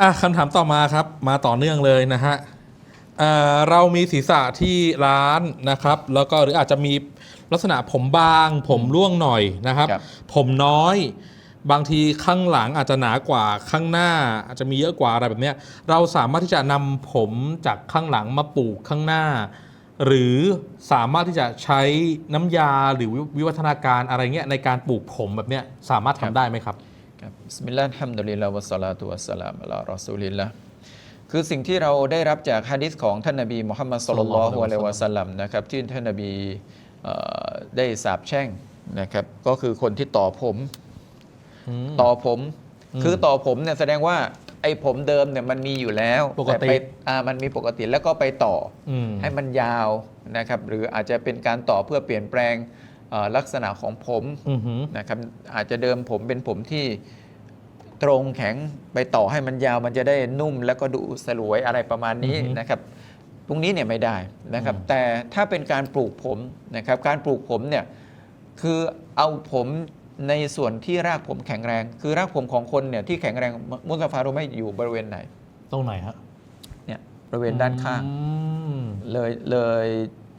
อะคำถามต่อมาครับ มาต่อเนื่องเลยนะฮะเอ่อเรามีศีรษะที่ร้านนะครับ แล้วก็หรืออาจจะมีลักษณะผมบาง ผมร่วงหน่อยนะครับ ครับ ผมน้อย บางทีข้างหลังอาจจะหนากว่าข้างหน้า อาจจะมีเยอะกว่าอะไรแบบเนี้ย เราสามารถที่จะนำผมจากข้างหลังมาปลูกข้างหน้า หรือสามารถที่จะใช้น้ำยาหรือวิวัฒนาการอะไรเงี้ยในการปลูกผมแบบเนี้ยสามารถทำได้ไหมครับครั บบิสมิลลาฮิรเราะห์ฮัมดุลิลลาฮ์วัสสลาตุวัสสลามอะลารอซูลิลละคือสิ่งที่เราได้รับจากฮะดิษของท่านนบีมุฮัมมัดศ็อลลัลลอฮุอะลัยฮิวะสัลลัมนะครับที่ท่านนบีเอ่อได้สาบแช่งนะครับก็คือคนที่ต่อผม ต่อผมอืมคือต่อผมเนี่ยแสดงว่าไอ้ผมเดิมเนี่ยมันมีอยู่แล้วปกติแต่ไปอ่ามันมีปกติแล้วก็ไปต่ออืมให้มันยาวนะครับหรืออาจจะเป็นการต่อเพื่อเปลี่ยนแปลงเอ่อลักษณะของผมอือหือนะครับอาจจะเดิมผมเป็นผมที่ ตรงแข็งไปต่อให้มันยาวมันจะได้นุ่มแล้วก็ดูสลวยอะไรประมาณนี้อือฮึนะครับ ตรงนี้เนี่ยไม่ได้นะครับอืมแต่ถ้าเป็นการปลูกผมนะครับ การปลูกผมเนี่ยคือเอาผมในส่วนที่รากผมแข็งแรง คือรากผมของคนเนี่ยที่แข็งแรงมุสตาฟารู้ไหม่อยู่บริเวณไหน ตรงไหนฮะเนี่ยบริเวณด้านข้างอืมเลยเลย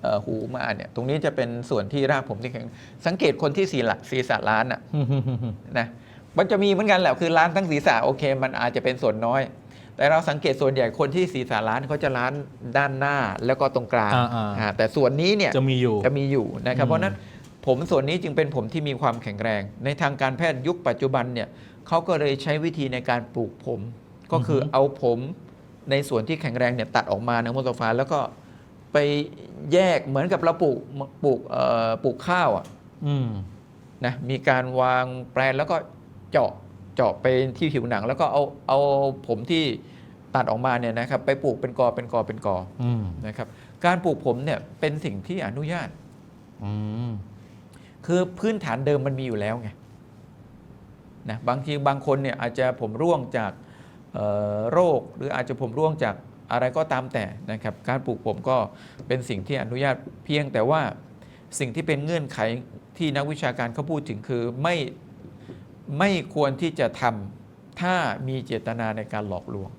เอ่อหูมาเนี่ยตรงนี้จะเป็นส่วนที่รากผมที่แข็ง สังเกตคนที่ศีรษะศีรษะล้านอะนะ มันจะมีเหมือนกันแหละคือล้านทั้งศีรษะโอเค มันอาจจะเป็นส่วนน้อย แต่เราสังเกตส่วนใหญ่คนที่ศีรษะล้านเขาจะล้านด้านหน้าแล้วก็ตรงกลางอ่าๆอ่าแต่ส่วนนี้เนี่ยจะมีอยู่ จะมีอยู่นะครับอืมเพราะฉะนั้นผมส่วนนี้จึงเป็นผมที่มีความแข็งแรง ในทางการแพทย์ยุคปัจจุบันเนี่ยเขาก็เลยใช้วิธีในการปลูกผม ก็คือเอาผมในส่วนที่แข็งแรงเนี่ยตัดออกมานะมุสตาฟาแล้วก็ไปแยกเหมือนกับเราปลูกปลูกเอ่อปลูกข้าวอะอืม นะมีการวางแปลนแล้วก็ เจาะเจาะไปที่ผิวหนัง แล้วก็เอาเอาผมที่ตัดออกมาเนี่ยนะครับไปปลูกเป็นกอเป็นกอเป็นกออืมนะครับการปลูกผมเนี่ยเป็นสิ่งที่อนุญาต อืมคือพื้นฐานเดิมมันมีอยู่แล้วไงนะบางทีบางคนเนี่ยอาจจะผมร่วงจากเอ่อโรค หรืออาจจะผมร่วงจากอะไรก็ตามแต่นะครับ การปลูกผมก็เป็นสิ่งที่อนุญาตเพียงแต่ว่าสิ่งที่เป็นเงื่อนไขที่นักวิชาการเขาพูดถึงคือไม่ ไม่ควรที่จะทำถ้ามีเจตนาในการหลอกลวง